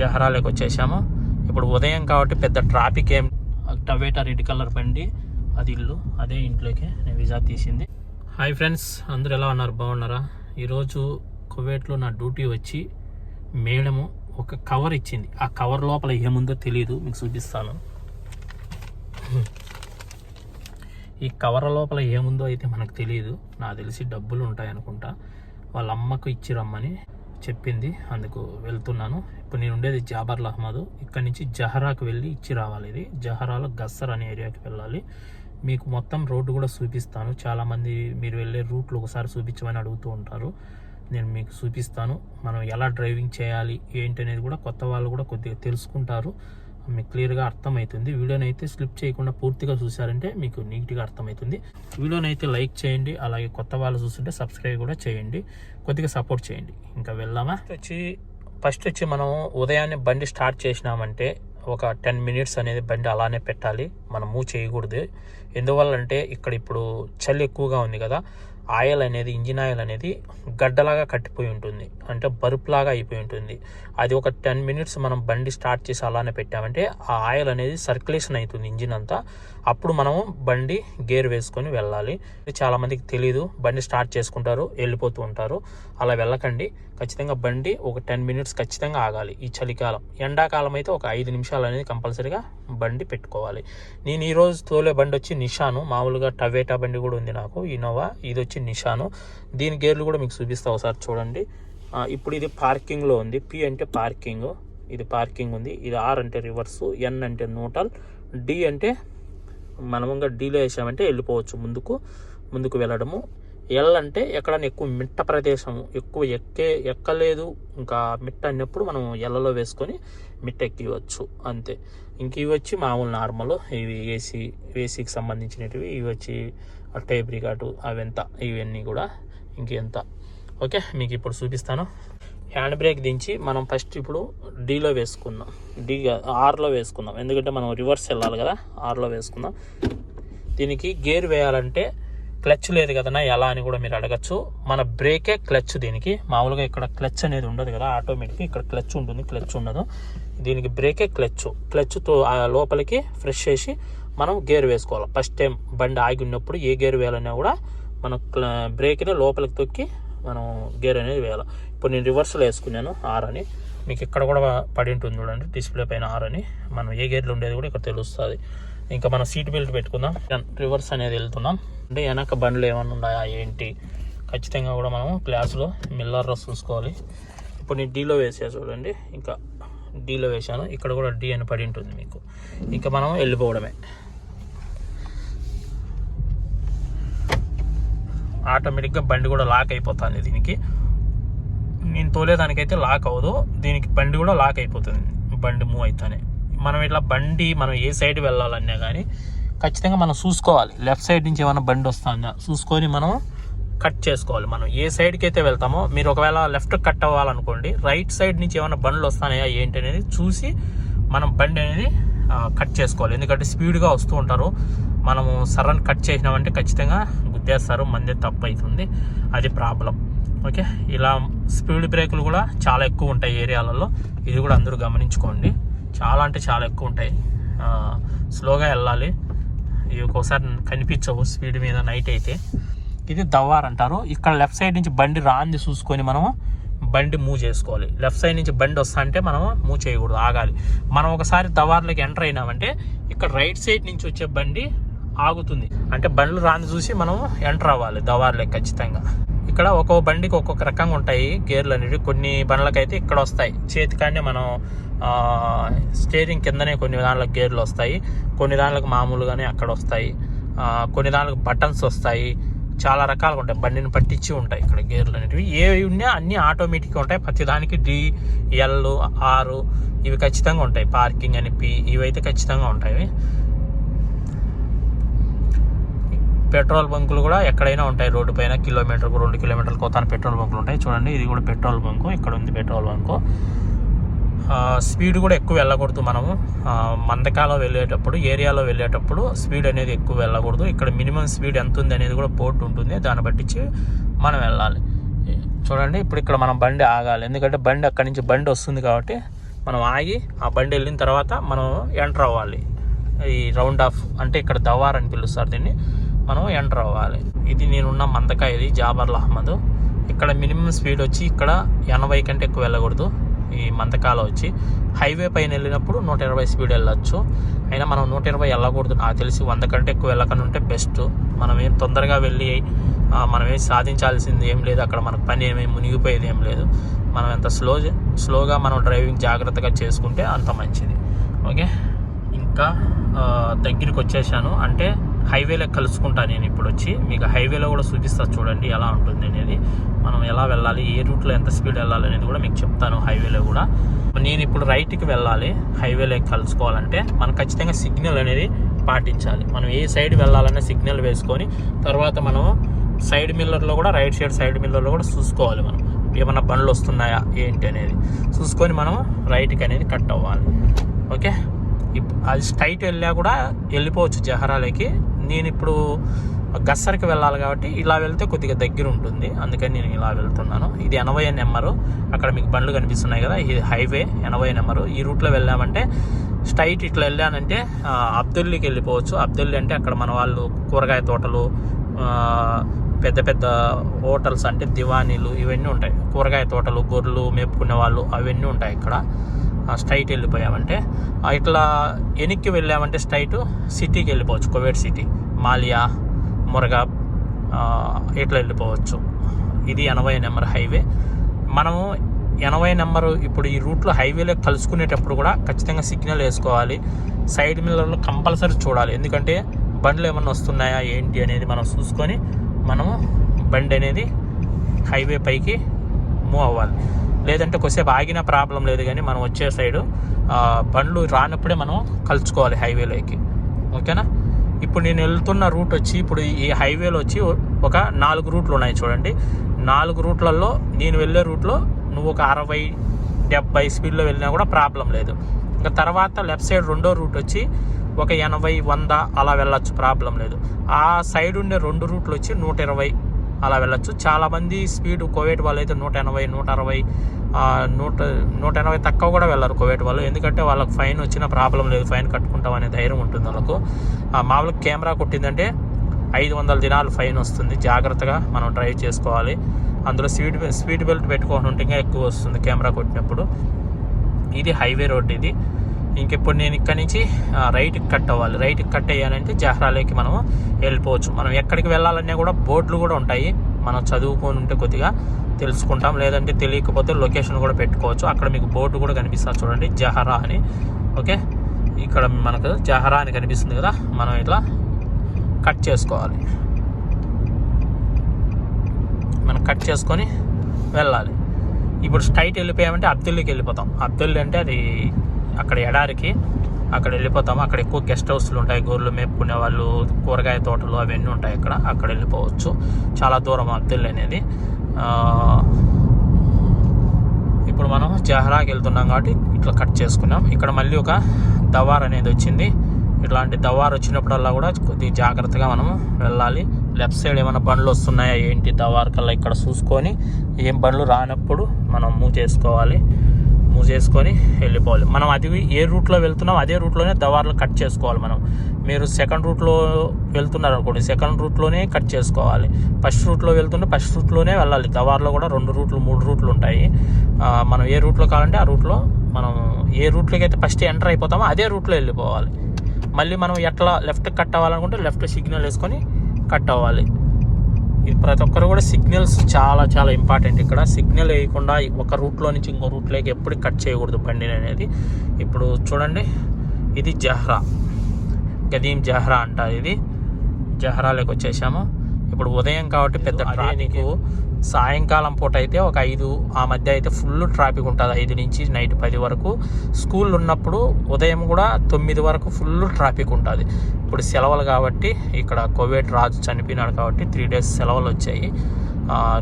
జహరాలకు వచ్చేసాము. ఇప్పుడు ఉదయం కాబట్టి పెద్ద ట్రాఫిక్ ఏం టవేటా రెడ్ కలర్ బండి అది ఇల్లు అదే ఇంట్లోకి నేను విజా తీసింది. హాయ్ ఫ్రెండ్స్ అందరూ ఎలా ఉన్నారు? బాగున్నారా? ఈరోజు కువైట్లో నా డ్యూటీ వచ్చి మేడము ఒక కవర్ ఇచ్చింది. ఆ కవర్ లోపల ఏముందో తెలియదు మీకు చూపిస్తాను. ఈ కవర్ లోపల ఏముందో అయితే మనకు తెలియదు నాకు తెలిసి డబ్బులు ఉంటాయి అనుకుంటా వాళ్ళ అమ్మకు ఇచ్చి రమ్మని. చెప్పింది అందుకు వెళ్తున్నాను. ఇప్పుడు నేను ఉండేది జాబర్ల అహ్మద్. ఇక్కడ నుంచి జహరాకు వెళ్ళి ఇచ్చి రావాలి ఇది. జహరాలో గస్సర్ అనే ఏరియాకి వెళ్ళాలి. మీకు మొత్తం రోడ్డు కూడా చూపిస్తాను. చాలామంది మీరు వెళ్ళే రూట్లు ఒకసారి చూపించమని అడుగుతూ ఉంటారు. నేను మీకు చూపిస్తాను. మనం ఎలా డ్రైవింగ్ చేయాలి ఏంటి అనేది కూడా కొత్త వాళ్ళు కూడా కొద్దిగా తెలుసుకుంటారు. మీకు క్లియర్గా అర్థమవుతుంది. వీడియోని అయితే స్లిప్ చేయకుండా పూర్తిగా చూసారంటే మీకు నీట్గా అర్థమవుతుంది. వీడియోని అయితే లైక్ చేయండి. అలాగే కొత్త వాళ్ళు చూస్తుంటే సబ్స్క్రైబ్ కూడా చేయండి. కొద్దిగా సపోర్ట్ చేయండి. ఇంకా వెళ్దామా? వచ్చి ఫస్ట్ వచ్చి మనం ఉదయాన్నే బండి స్టార్ట్ చేసినామంటే ఒక టెన్ మినిట్స్ అనేది బండి అలానే పెట్టాలి. మనం మూవ్ చేయకూడదు. ఎందువల్లంటే ఇక్కడ ఇప్పుడు చలి ఎక్కువగా ఉంది కదా. ఆయిల్ అనేది ఇంజిన్ ఆయిల్ అనేది గడ్డలాగా కట్టిపోయి ఉంటుంది. అంటే బరుపులాగా అయిపోయి ఉంటుంది. అది ఒక టెన్ మినిట్స్ మనం బండి స్టార్ట్ చేసి అలానే పెట్టామంటే ఆ ఆయిల్ అనేది సర్క్యులేషన్ అవుతుంది ఇంజిన్ అంతా. అప్పుడు మనము బండి గేర్ వేసుకొని వెళ్ళాలి. ఇది చాలా తెలియదు బండి స్టార్ట్ చేసుకుంటారు వెళ్ళిపోతూ ఉంటారు. అలా వెళ్ళకండి. ఖచ్చితంగా బండి ఒక టెన్ మినిట్స్ ఖచ్చితంగా ఆగాలి ఈ చలికాలం. ఎండాకాలం అయితే ఒక ఐదు నిమిషాలు అనేది కంపల్సరీగా బండి పెట్టుకోవాలి. నేను ఈరోజు తోలే బండి వచ్చి నిషాను. మామూలుగా టవేటా బండి కూడా ఉంది నాకు. ఇన్నోవా ఇది వచ్చి నిషాను. దీని గేర్లు కూడా మీకు చూపిస్తా ఒకసారి చూడండి. ఇప్పుడు ఇది పార్కింగ్లో ఉంది. పి అంటే పార్కింగ్. ఇది పార్కింగ్ ఉంది. ఇది ఆర్ అంటే రివర్స్. ఎన్ అంటే న్యూటల్ డి అంటే మనముగా డీలో వేసామంటే వెళ్ళిపోవచ్చు ముందుకు ముందుకు వెళ్ళడము. ఎల్ అంటే ఎక్కడైనా ఎక్కువ మిట్ట ప్రదేశం ఎక్కువ ఎక్కే ఎక్కలేదు. ఇంకా మిట్ట అన్నప్పుడు మనం ఎల్లలో వేసుకొని మిట్ట ఎక్కివచ్చు. అంతే. ఇంక ఇవి వచ్చి మామూలు నార్మల్. ఇవి ఏసీ ఏసీకి సంబంధించినవి ఇవి వచ్చి టైప్ రికార్డు అవెంత ఇవన్నీ కూడా ఇంకెంత. ఓకే మీకు ఇప్పుడు చూపిస్తాను. హ్యాండ్ బ్రేక్ దించి మనం ఫస్ట్ ఇప్పుడు డీలో వేసుకుందాం. డీ ఆర్లో వేసుకుందాం. ఎందుకంటే మనం రివర్స్ వెళ్ళాలి కదా ఆర్లో వేసుకుందాం. దీనికి గేర్ వేయాలంటే క్లచ్ లేదు కదన్నా ఎలా అని కూడా మీరు అడగచ్చు. మన బ్రేకే క్లచ్ దీనికి. మామూలుగా ఇక్కడ క్లచ్ అనేది ఉండదు కదా ఆటోమేటిక్ ఇక్కడ క్లచ్ ఉంటుంది క్లచ్ ఉండదు. దీనికి బ్రేకే క్లచ్. క్లచ్తో ఆ లోపలికి ఫ్రెష్ చేసి మనం గేర్ వేసుకోవాలి. ఫస్ట్ టైం బండి ఆగి ఉన్నప్పుడు ఏ గేర్ వేయాలన్నా కూడా మనం బ్రేక్ని లోపలికి తొక్కి మనం గేర్ అనేది వేయాలి. ఇప్పుడు నేను రివర్స్లో వేసుకున్నాను ఆర్ అని. మీకు ఇక్కడ కూడా పడి ఉంటుంది చూడండి డిస్ప్లే పైన ఆర్ అని. మనం ఏ గేర్లు ఉండేది కూడా ఇక్కడ తెలుస్తుంది. ఇంకా మనం సీట్ బెల్ట్ పెట్టుకుందాం. రివర్స్ అనేది వెళ్తున్నాం. అంటే వెనక బండ్లు ఏమైనా ఉన్నాయా ఏంటి? ఖచ్చితంగా కూడా మనం క్లాస్లో రస్ చూసుకోవాలి. ఇప్పుడు నేను డీలో వేసా చూడండి. ఇంకా డీలో వేసాను ఇక్కడ కూడా డి అని పడి ఉంటుంది మీకు. ఇంకా మనం వెళ్ళిపోవడమే. ఆటోమేటిక్గా బండి కూడా లాక్ అయిపోతుంది దీనికి. నేను తోలేదానికైతే లాక్ అవ్వదు. దీనికి బండి కూడా లాక్ అయిపోతుంది. బండి మూవ్ అయితేనే. మనం ఇట్లా బండి మనం ఏ సైడ్ వెళ్ళాలన్నా కానీ ఖచ్చితంగా మనం చూసుకోవాలి. లెఫ్ట్ సైడ్ నుంచి ఏమైనా బండి వస్తుందా చూసుకొని మనం కట్ చేసుకోవాలి. మనం ఏ సైడ్కి అయితే వెళ్తామో మీరు ఒకవేళ లెఫ్ట్ కట్ అవ్వాలనుకోండి రైట్ సైడ్ నుంచి ఏమైనా బండ్లు వస్తాయా ఏంటి అనేది చూసి మనం బండి అనేది కట్ చేసుకోవాలి. ఎందుకంటే స్పీడ్గా వస్తూ ఉంటారు. మనము సరన్ కట్ చేసినామంటే ఖచ్చితంగా గుద్దేస్తారు మందే తప్పు అవుతుంది అది ప్రాబ్లం. ఓకే? ఇలా స్పీడ్ బ్రేకులు కూడా చాలా ఎక్కువ ఉంటాయి ఏరియాలలో. ఇది కూడా అందరూ గమనించుకోండి. చాలా అంటే చాలా ఎక్కువ ఉంటాయి. స్లోగా వెళ్ళాలి. ఇవి ఒక్కోసారి కనిపించవు స్పీడ్ మీద నైట్ అయితే. ఇది దవ్వార్ అంటారు. ఇక్కడ లెఫ్ట్ సైడ్ నుంచి బండి రాంది చూసుకొని మనము బండి మూవ్ చేసుకోవాలి. లెఫ్ట్ సైడ్ నుంచి బండి వస్తా అంటే మనం మూవ్ చేయకూడదు ఆగాలి. మనం ఒకసారి దవార్లోకి ఎంటర్ అయినామంటే ఇక్కడ రైట్ సైడ్ నుంచి వచ్చే బండి ఆగుతుంది. అంటే బండ్లు రాని చూసి మనం ఎంటర్ అవ్వాలి దవార్లే ఖచ్చితంగా. ఇక్కడ ఒక్కో బండికి ఒక్కొక్క రకంగా ఉంటాయి గేర్లు అనేవి కొన్ని బండ్లకైతే ఇక్కడ వస్తాయి. చేతికానే మనం స్టీరింగ్ కిందనే కొన్ని దాంట్లో గేర్లు వస్తాయి. కొన్ని దాంట్లకు మామూలుగానే అక్కడ వస్తాయి. కొన్ని దాంట్లకు బటన్స్ వస్తాయి. చాలా రకాలుగా ఉంటాయి. బండిని పట్టించి ఉంటాయి ఇక్కడ గేర్లు అనేటివి ఏవి ఉన్నా అన్నీ ఆటోమేటిక్గా ఉంటాయి. ప్రతిదానికి డి ఎల్ ఆరు ఇవి ఖచ్చితంగా ఉంటాయి. పార్కింగ్ అని పి ఇవైతే ఖచ్చితంగా ఉంటాయి. పెట్రోల్ బంకులు కూడా ఎక్కడైనా ఉంటాయి. రోడ్డు పైన కిలోమీటర్కు రెండు కిలోమీటర్లు కోతాన పెట్రోల్ బంకులు ఉంటాయి. చూడండి ఇది కూడా పెట్రోల్ బంకు. ఇక్కడ ఉంది పెట్రోల్ బంకు. స్పీడ్ కూడా ఎక్కువ వెళ్ళకూడదు మనము. మందకాలో వెళ్ళేటప్పుడు ఏరియాలో వెళ్ళేటప్పుడు స్పీడ్ అనేది ఎక్కువ వెళ్ళకూడదు. ఇక్కడ మినిమం స్పీడ్ ఎంత ఉంది అనేది కూడా పోర్టు ఉంటుంది. దాన్ని బట్టించి మనం వెళ్ళాలి. చూడండి ఇప్పుడు ఇక్కడ మనం బండి ఆగాలి. ఎందుకంటే బండి అక్కడి నుంచి బండి వస్తుంది కాబట్టి మనం ఆగి ఆ బండి వెళ్ళిన తర్వాత మనం ఎంటర్ అవ్వాలి. ఈ రౌండ్ ఆఫ్ అంటే ఇక్కడ దవార్ అని పిలుస్తారు దీన్ని. మనం ఎంటర్ అవ్వాలి. ఇది నేనున్న మందకాయ ఇది జాబర్ల అహ్మద్. ఇక్కడ మినిమం స్పీడ్ వచ్చి ఇక్కడ ఎనభై కంటే ఎక్కువ వెళ్ళకూడదు ఈ మందకాలో వచ్చి. హైవే పైన వెళ్ళినప్పుడు నూట ఇరవై స్పీడ్ వెళ్ళొచ్చు. అయినా మనం నూట ఇరవై వెళ్ళకూడదు. నాకు తెలిసి వంద కంటే ఎక్కువ వెళ్ళకుండా ఉంటే బెస్ట్. మనం ఏం తొందరగా వెళ్ళి మనం ఏం సాధించాల్సింది ఏం లేదు. అక్కడ మనకు పని ఏమీ మునిగిపోయేది ఏం లేదు. మనం ఎంత స్లో స్లోగా మనం డ్రైవింగ్ జాగ్రత్తగా చేసుకుంటే అంత మంచిది. ఓకే? ఇంకా దగ్గరికి వచ్చేసాను. అంటే హైవేలో కలుసుకుంటా నేను ఇప్పుడు వచ్చి మీకు హైవేలో కూడా చూపిస్తా చూడండి ఎలా ఉంటుంది అనేది. మనం ఎలా వెళ్ళాలి ఏ రూట్లో ఎంత స్పీడ్ వెళ్ళాలి అనేది కూడా మీకు చెప్తాను హైవేలో కూడా. నేను ఇప్పుడు రైట్కి వెళ్ళాలి హైవేలో కలుసుకోవాలంటే మనం ఖచ్చితంగా సిగ్నల్ అనేది పాటించాలి. మనం ఏ సైడ్ వెళ్ళాలనే సిగ్నల్ వేసుకొని తర్వాత మనం సైడ్ మిల్లర్లో కూడా రైట్ సైడ్ సైడ్ మిల్లర్లో కూడా చూసుకోవాలి మనం. ఏమైనా బండ్లు వస్తున్నాయా ఏంటి అనేది. చూసుకొని మనం రైట్కి అనేది కట్ అవ్వాలి. ఓకే? ఇప్- అది స్ట్రైట్ వెళ్ళా కూడా వెళ్ళిపోవచ్చు జహరాలకి. నేను ఇప్పుడు గస్సర్కి వెళ్ళాలి కాబట్టి ఇలా వెళ్తే కొద్దిగా దగ్గర ఉంటుంది అందుకని నేను ఇలా వెళ్తున్నాను. ఇది ఎనభై నెంబరు. అక్కడ మీకు బండ్లు కనిపిస్తున్నాయి కదా ఇది హైవే ఎనభై నెంబరు. ఈ రూట్లో వెళ్ళామంటే స్ట్రైట్ ఇట్లా వెళ్ళానంటే అబ్దుల్లికి వెళ్ళిపోవచ్చు. అబ్దుల్లి అంటే అక్కడ మన వాళ్ళు కూరగాయ తోటలు పెద్ద పెద్ద హోటల్స్ అంటే దివానీలు ఇవన్నీ ఉంటాయి. కూరగాయ తోటలు గొర్రెలు మేపుకునే వాళ్ళు అవన్నీ ఉంటాయి ఇక్కడ. స్ట్రైట్ వెళ్ళిపోయామంటే ఇట్లా వెనక్కి వెళ్ళామంటే స్ట్రైట్ సిటీకి వెళ్ళిపోవచ్చు కోవిడ్ సిటీ మాలియా మురగా ఇట్లా వెళ్ళిపోవచ్చు. ఇది ఎనభై నెంబర్ హైవే మనము ఎనభై నెంబరు ఇప్పుడు ఈ రూట్లో హైవేలో కలుసుకునేటప్పుడు కూడా ఖచ్చితంగా సిగ్నల్ వేసుకోవాలి. సైడ్ మిల్లర్లో కంపల్సరీ చూడాలి. ఎందుకంటే బండ్లు ఏమన్నా వస్తున్నాయా ఏంటి అనేది మనం చూసుకొని మనము బండి అనేది హైవే పైకి మూవ్ అవ్వాలి. లేదంటే కొద్దిసేపు ఆగిన ప్రాబ్లం లేదు కానీ మనం వచ్చే సైడు బండ్లు రానప్పుడే మనం కలుసుకోవాలి హైవేలోకి. ఓకేనా? ఇప్పుడు నేను వెళ్తున్న రూట్ వచ్చి ఇప్పుడు ఈ హైవేలో వచ్చి ఒక నాలుగు రూట్లు ఉన్నాయి చూడండి. నాలుగు రూట్లలో నేను వెళ్ళే రూట్లో నువ్వు ఒక అరవై డెబ్బై స్పీడ్లో వెళ్ళినా కూడా ప్రాబ్లం లేదు. ఇంకా తర్వాత లెఫ్ట్ సైడ్ రెండో రూట్ వచ్చి ఒక ఎనభై వంద అలా వెళ్ళొచ్చు ప్రాబ్లం లేదు. ఆ సైడ్ ఉండే రెండు రూట్లు వచ్చి నూట ఇరవై అలా వెళ్ళొచ్చు. చాలామంది స్పీడ్ కోవేట్ వాళ్ళు అయితే నూట ఎనభై నూట అరవై నూట నూట ఎనభై తక్కువ కూడా వెళ్ళరు కోవేట్ వాళ్ళు. ఎందుకంటే వాళ్ళకి ఫైన్ వచ్చిన ప్రాబ్లం లేదు. ఫైన్ కట్టుకుంటాం అనే ధైర్యం ఉంటుంది వాళ్ళకు. మామూలుగా కెమెరా కొట్టిందంటే ఐదు వందల దినాలు ఫైన్ వస్తుంది. జాగ్రత్తగా మనం డ్రైవ్ చేసుకోవాలి. అందులో స్పీడ్ స్పీడ్ బెల్ట్ పెట్టుకోకుండా ఉంటే ఇంకా ఎక్కువ వస్తుంది కెమెరా కొట్టినప్పుడు. ఇది హైవే రోడ్ ఇది. ఇంకెప్పుడు నేను ఇక్కడ నుంచి రైట్కి కట్ అవ్వాలి. రైట్కి కట్ అయ్యానంటే జహ్రాలోకి మనం వెళ్ళిపోవచ్చు. మనం ఎక్కడికి వెళ్ళాలన్నా కూడా బోర్డులు కూడా ఉంటాయి. మనం చదువుకొని ఉంటే కొద్దిగా తెలుసుకుంటాం. లేదంటే తెలియకపోతే లొకేషన్ కూడా పెట్టుకోవచ్చు. అక్కడ మీకు బోర్డు కూడా కనిపిస్తుంది చూడండి. జహరా అని. ఓకే? ఇక్కడ మనకు జహరా అని కనిపిస్తుంది కదా. మనం ఇట్లా కట్ చేసుకోవాలి. మనం కట్ చేసుకొని వెళ్ళాలి. ఇప్పుడు స్ట్రైట్ వెళ్ళిపోయామంటే అబ్దుల్లోకి వెళ్ళిపోతాం. అబ్దుల్ అంటే అది అక్కడ ఎడారికి అక్కడ వెళ్ళిపోతాము. అక్కడ ఎక్కువ గెస్ట్ హౌస్లు ఉంటాయి. గొర్రెలు మేపుకునే వాళ్ళు కూరగాయ తోటలు అవన్నీ ఉంటాయి అక్కడ. అక్కడ వెళ్ళిపోవచ్చు. చాలా దూరం అబ్దుల్లి అనేది. ఇప్పుడు మనం జహరాకి వెళ్తున్నాం కాబట్టి ఇట్లా కట్ చేసుకున్నాం. ఇక్కడ మళ్ళీ ఒక దవార్ అనేది వచ్చింది. ఇట్లాంటి దవార్ వచ్చినప్పుడల్లా కూడా కొద్దిగా జాగ్రత్తగా మనం వెళ్ళాలి. లెఫ్ట్ సైడ్ ఏమైనా బండ్లు వస్తున్నాయా ఏంటి దవార్ కల్లా ఇక్కడ చూసుకొని ఏం బండ్లు రానప్పుడు మనం మూవ్ చేసుకోవాలి. మూవ్ చేసుకొని వెళ్ళిపోవాలి. మనం అది ఏ రూట్లో వెళ్తున్నాం అదే రూట్లోనే దవార్లు కట్ చేసుకోవాలి మనం. మీరు సెకండ్ రూట్లో వెళ్తున్నారు అనుకోండి సెకండ్ రూట్లోనే కట్ చేసుకోవాలి. ఫస్ట్ రూట్లో వెళ్తుంటే ఫస్ట్ రూట్లోనే వెళ్ళాలి. దవార్లో కూడా రెండు రూట్లు మూడు రూట్లు ఉంటాయి. మనం ఏ రూట్లో కావాలంటే ఆ రూట్లో మనం ఏ రూట్లోకి అయితే ఫస్ట్ ఎంటర్ అయిపోతామో అదే రూట్లో వెళ్ళిపోవాలి. మళ్ళీ మనం ఎట్లా లెఫ్ట్ కట్ అవ్వాలనుకుంటే లెఫ్ట్ సిగ్నల్ వేసుకొని కట్ అవ్వాలి. ఇది ప్రతి ఒక్కరు కూడా సిగ్నల్స్ చాలా చాలా ఇంపార్టెంట్ ఇక్కడ. సిగ్నల్ వేయకుండా ఒక రూట్లో నుంచి ఇంకో రూట్లోకి ఎప్పుడు కట్ చేయకూడదు బండిని అనేది. ఇప్పుడు చూడండి ఇది జహ్రా. గదీం జహ్రా అంటారు ఇది. జహ్రాలోకి వచ్చేసాము. ఇప్పుడు ఉదయం కాబట్టి పెద్ద ట్రాఫిక్ సాయంకాలం పూట అయితే ఒక ఐదు ఆ మధ్య అయితే ఫుల్ ట్రాఫిక్ ఉంటుంది. ఐదు నుంచి నైట్ పది వరకు. స్కూల్ ఉన్నప్పుడు ఉదయం కూడా తొమ్మిది వరకు ఫుల్ ట్రాఫిక్ ఉంటుంది. ఇప్పుడు సెలవులు కాబట్టి ఇక్కడ కోవిడ్ రాజు చనిపోయినాడు కాబట్టి త్రీ డేస్ సెలవులు వచ్చాయి.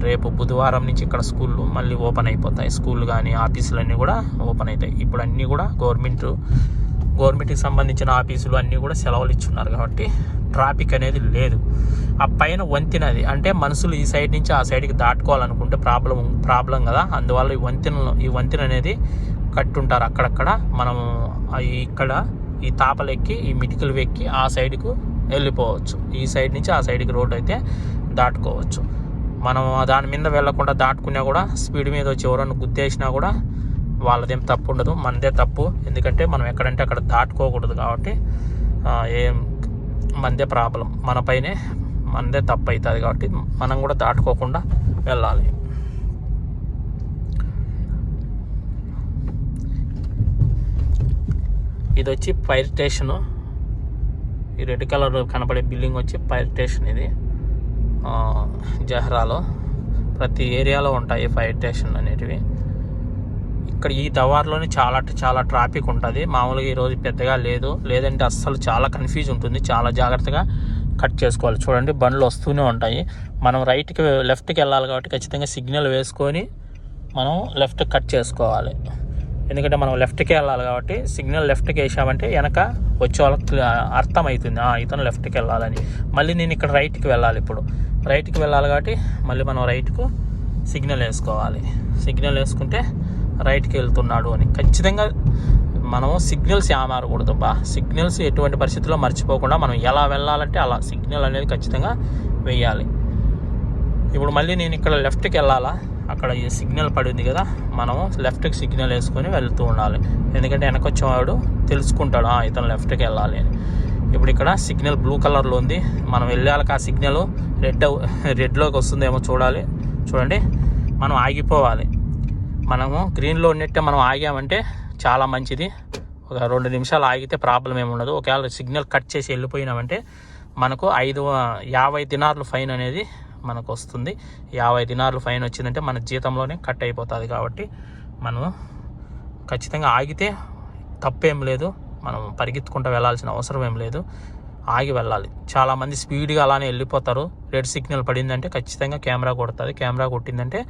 రేపు బుధవారం నుంచి ఇక్కడ స్కూళ్ళు మళ్ళీ ఓపెన్ అయిపోతాయి. స్కూల్ కానీ ఆఫీసులు అన్నీ కూడా ఓపెన్ అవుతాయి. ఇప్పుడు అన్నీ కూడా గవర్నమెంట్ గవర్నమెంట్కి సంబంధించిన ఆఫీసులు అన్నీ కూడా సెలవులు ఇచ్చున్నారు కాబట్టి ట్రాఫిక్ అనేది లేదు. ఆ పైన వంతెనది. అంటే మనుషులు ఈ సైడ్ నుంచి ఆ సైడ్కి దాటుకోవాలనుకుంటే ప్రాబ్లం ప్రాబ్లం కదా. అందువల్ల ఈ వంతెన ఈ వంతెన అనేది కట్టుంటారు అక్కడక్కడ. మనం ఇక్కడ ఈ తాపలెక్కి ఈ మిటికలు వెక్కి ఆ సైడ్కు వెళ్ళిపోవచ్చు. ఈ సైడ్ నుంచి ఆ సైడ్కి రోడ్ అయితే దాటుకోవచ్చు. మనం దాని మీద వెళ్ళకుండా దాటుకున్నా కూడా స్పీడ్ మీద వచ్చి ఎవరన్నా గుద్దేసినా కూడా వాళ్ళదేం తప్పు ఉండదు మనదే తప్పు. ఎందుకంటే మనం ఎక్కడంటే అక్కడ దాటుకోకూడదు కాబట్టి ఏం మనదే ప్రాబ్లం. మనపైనే మనదే తప్పు అవుతుంది కాబట్టి మనం కూడా దాటుకోకుండా వెళ్ళాలి. ఇది వచ్చి ఫైర్ స్టేషను. ఈ రెడ్ కలర్ కనబడే బిల్డింగ్ వచ్చి ఫైర్ స్టేషన్ ఇది. జహ్రాలో. ప్రతి ఏరియాలో ఉంటాయి ఫైర్ స్టేషన్ అనేటివి. ఇక్కడ ఈ దవార్లోనే చాలా అంటే చాలా ట్రాఫిక్ ఉంటుంది. మామూలుగా ఈరోజు పెద్దగా లేదు. లేదంటే అస్సలు చాలా కన్ఫ్యూజ్ ఉంటుంది. చాలా జాగ్రత్తగా కట్ చేసుకోవాలి. చూడండి బండ్లు వస్తూనే ఉంటాయి. మనం రైట్కి లెఫ్ట్కి వెళ్ళాలి కాబట్టి ఖచ్చితంగా సిగ్నల్ వేసుకొని మనం లెఫ్ట్ కట్ చేసుకోవాలి. ఎందుకంటే మనం లెఫ్ట్కి వెళ్ళాలి కాబట్టి సిగ్నల్ లెఫ్ట్కి వేసామంటే వెనక వచ్చే వాళ్ళకి అర్థమవుతుంది. "ఆ, ఇతను లెఫ్ట్కి వెళ్ళాలని. మళ్ళీ నేను ఇక్కడ రైట్కి వెళ్ళాలి ఇప్పుడు. రైట్కి వెళ్ళాలి కాబట్టి మళ్ళీ మనం రైట్కు సిగ్నల్ వేసుకోవాలి. సిగ్నల్ వేసుకుంటే రైట్కి వెళ్తున్నాడు అని. ఖచ్చితంగా మనము సిగ్నల్స్ ఏమారకూడదు బా. సిగ్నల్స్ ఎటువంటి పరిస్థితుల్లో మర్చిపోకుండా మనం ఎలా వెళ్ళాలంటే అలా సిగ్నల్ అనేది ఖచ్చితంగా వేయాలి ఇప్పుడు మళ్ళీ నేను ఇక్కడ లెఫ్ట్కి వెళ్ళాలా? అక్కడ ఈ సిగ్నల్ పడింది కదా. మనము లెఫ్ట్కి సిగ్నల్ వేసుకొని వెళ్తూ ఉండాలి. ఎందుకంటే వెనక వచ్చేవాడు తెలుసుకుంటాడు "ఆ, ఇతను లెఫ్ట్కి వెళ్ళాలి అని. ఇప్పుడు ఇక్కడ సిగ్నల్ బ్లూ కలర్లో ఉంది. మనం వెళ్ళాక ఆ సిగ్నల్. రెడ్ రెడ్లోకి వస్తుందేమో చూడాలి. చూడండి. మనం ఆగిపోవాలి. మనము గ్రీన్లో ఉన్నట్టే మనం ఆగామంటే చాలా మంచిది. ఒక రెండు నిమిషాలు ఆగితే ప్రాబ్లం ఏమి ఉండదు. ఒకవేళ సిగ్నల్ కట్ చేసి వెళ్ళిపోయినామంటే మనకు ఐదు యాభై దినార్లు ఫైన్ అనేది మనకు వస్తుంది. యాభై దినార్లు ఫైన్ వచ్చిందంటే మన జీతంలోనే కట్ అయిపోతుంది కాబట్టి మనం ఖచ్చితంగా ఆగితే తప్పేం లేదు. మనం పరిగెత్తుకుంటూ వెళ్ళాల్సిన అవసరం ఏం లేదు. ఆగి వెళ్ళాలి. చాలామంది స్పీడ్గా అలానే వెళ్ళిపోతారు. రెడ్ సిగ్నల్ పడిందంటే ఖచ్చితంగా కెమెరా కొడుతుంది. కెమెరా కొట్టిందంటే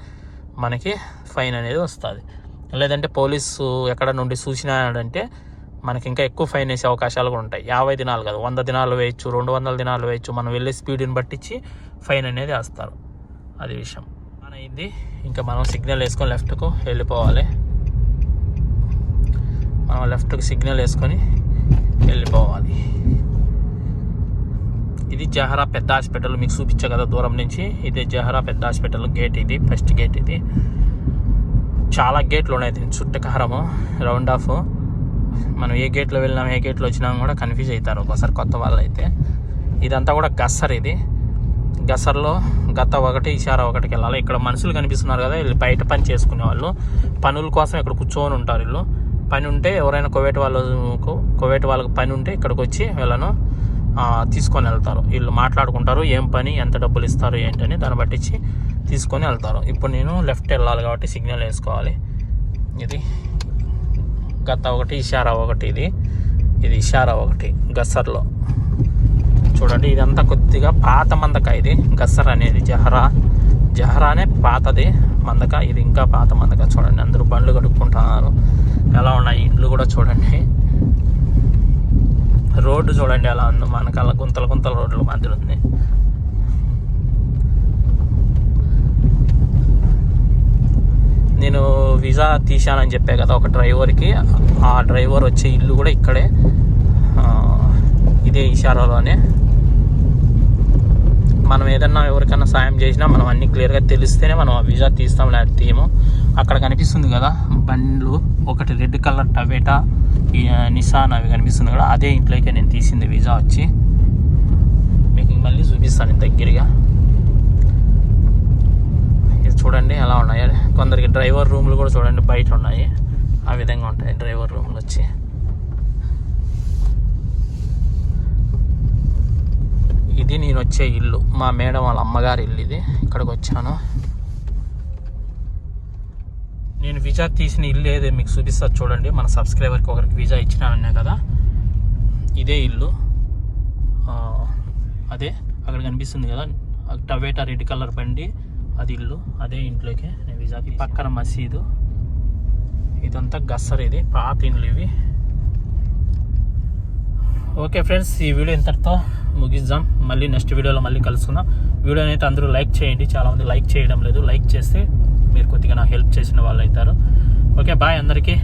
మనకి ఫైన్ అనేది వస్తుంది. లేదంటే పోలీసు ఎక్కడ నుండి చూసినాడంటే మనకి ఇంకా ఎక్కువ ఫైన్ వేసే అవకాశాలు కూడా ఉంటాయి. యాభై దినాలు కాదు వంద దినాలు వేయచ్చు రెండు వందల దినాలు వేయచ్చు. మనం వెళ్ళే స్పీడ్ని బట్టించి ఫైన్ అనేది వేస్తారు. అది విషయం. మన అయింది ఇంకా మనం సిగ్నల్ వేసుకొని లెఫ్ట్కు వెళ్ళిపోవాలి. మనం లెఫ్ట్కి సిగ్నల్ వేసుకొని వెళ్ళిపోవాలి. ఇది జహరా పెద్ద హాస్పిటల్. మీకు చూపించా కదా దూరం నుంచి. ఇది జహరా పెద్ద హాస్పిటల్. గేట్ ఇది ఫస్ట్ గేట్ ఇది. చాలా గేట్లు ఉన్నాయి దీని చుట్టకారము రౌండ్ ఆఫ్. మనం ఏ గేట్లో వెళ్ళినాం ఏ గేట్లో వచ్చినాం కూడా కన్ఫ్యూజ్ అవుతారు ఒకసారి కొత్త వాళ్ళు అయితే ఇదంతా కూడా గస్సర్ ఇది. గసర్లో గత ఒకటి ఇషారా ఒకటికి వెళ్ళాలి. ఇక్కడ మనుషులు కనిపిస్తున్నారు కదా వీళ్ళు బయట పని చేసుకునే వాళ్ళు. పనుల కోసం ఇక్కడ కూర్చొని ఉంటారు వీళ్ళు. పని ఉంటే ఎవరైనా కోవేట్ వాళ్ళకు కోవేట్ వాళ్ళకి పని ఉంటే ఇక్కడికి వచ్చి వీళ్ళను. తీసుకొని వెళ్తారు. వీళ్ళు మాట్లాడుకుంటారు ఏం పని ఎంత డబ్బులు ఇస్తారు ఏంటని దాన్ని బట్టించి తీసుకొని వెళ్తారు. ఇప్పుడు నేను లెఫ్ట్ వెళ్ళాలి కాబట్టి సిగ్నల్ వేసుకోవాలి. ఇది గత ఒకటి ఇషారా ఒకటి ఇది. ఇది ఇషారా ఒకటి గసర్లో. చూడండి ఇదంతా కొద్దిగా పాత మందక ఇది. గసర్ అనేది జహరా. జహరానే పాతది మందక. ఇది ఇంకా పాత మందక. చూడండి అందరూ బండ్లు కడుక్కుంటున్నారు. ఎలా ఉన్నాయి? ఇండ్లు కూడా చూడండి. రోడ్డు చూడండి ఎలా ఉంది. మనకు అలా గుంతల గుంతల రోడ్ల మధ్యలో ఉంది. నేను వీసా తీశానని చెప్పే కదా ఒక డ్రైవర్కి. ఆ డ్రైవర్ వచ్చే ఇల్లు కూడా ఇక్కడే. ఇదే ఇషారాలోనే. మనం ఏదన్నా ఎవరికైనా సాయం చేసినా మనం అన్ని క్లియర్గా తెలిస్తేనే మనం ఆ వీసా తీస్తాం లేదా తీయము అక్కడ కనిపిస్తుంది కదా బండ్లు ఒకటి రెడ్ కలర్ టవేటా ఈ, నిసాన్ అవి కనిపిస్తుంది కదా అదే ఇంట్లోకి నేను తీసింది వీసా వచ్చి. మీకు మళ్ళీ చూపిస్తాను దగ్గరగా. ఇది చూడండి ఎలా ఉన్నాయి. కొందరికి డ్రైవర్ రూమ్లు కూడా చూడండి బయట ఉన్నాయి. ఆ విధంగా ఉంటాయి డ్రైవర్ రూమ్లు వచ్చి. ఇది నేను వచ్చే ఇల్లు. మా మేడం వాళ్ళ అమ్మగారి ఇల్లు ఇది. ఇక్కడికి వచ్చాను. నేను విజా తీసిన ఇల్లు ఏదో మీకు చూపిస్తా చూడండి. మన సబ్స్క్రైబర్కి ఒకరికి విజా ఇచ్చినానన్నా కదా. ఇదే ఇల్లు. అదే అక్కడ కనిపిస్తుంది కదా. టవేటా రెడ్ కలర్ బండి. అది ఇల్లు. అదే ఇంట్లోకి నేను విజా పక్కన మసీదు. ఇదంతా గస్సర్ ఇది. పాత ఇండ్లు ఇవి. ఓకే ఫ్రెండ్స్ ఈ వీడియో ఇంతటితో ముగిద్దాం. మళ్ళీ నెక్స్ట్ వీడియోలో మళ్ళీ కలుసుకుందాం. వీడియోని అయితే అందరూ లైక్ చేయండి. చాలామంది లైక్ చేయడం లేదు. లైక్ చేస్తే మీరు కొద్దిగా నాకు హెల్ప్ చేసిన వాళ్ళు అవుతారు ఓకే బాయ్ అందరికీ.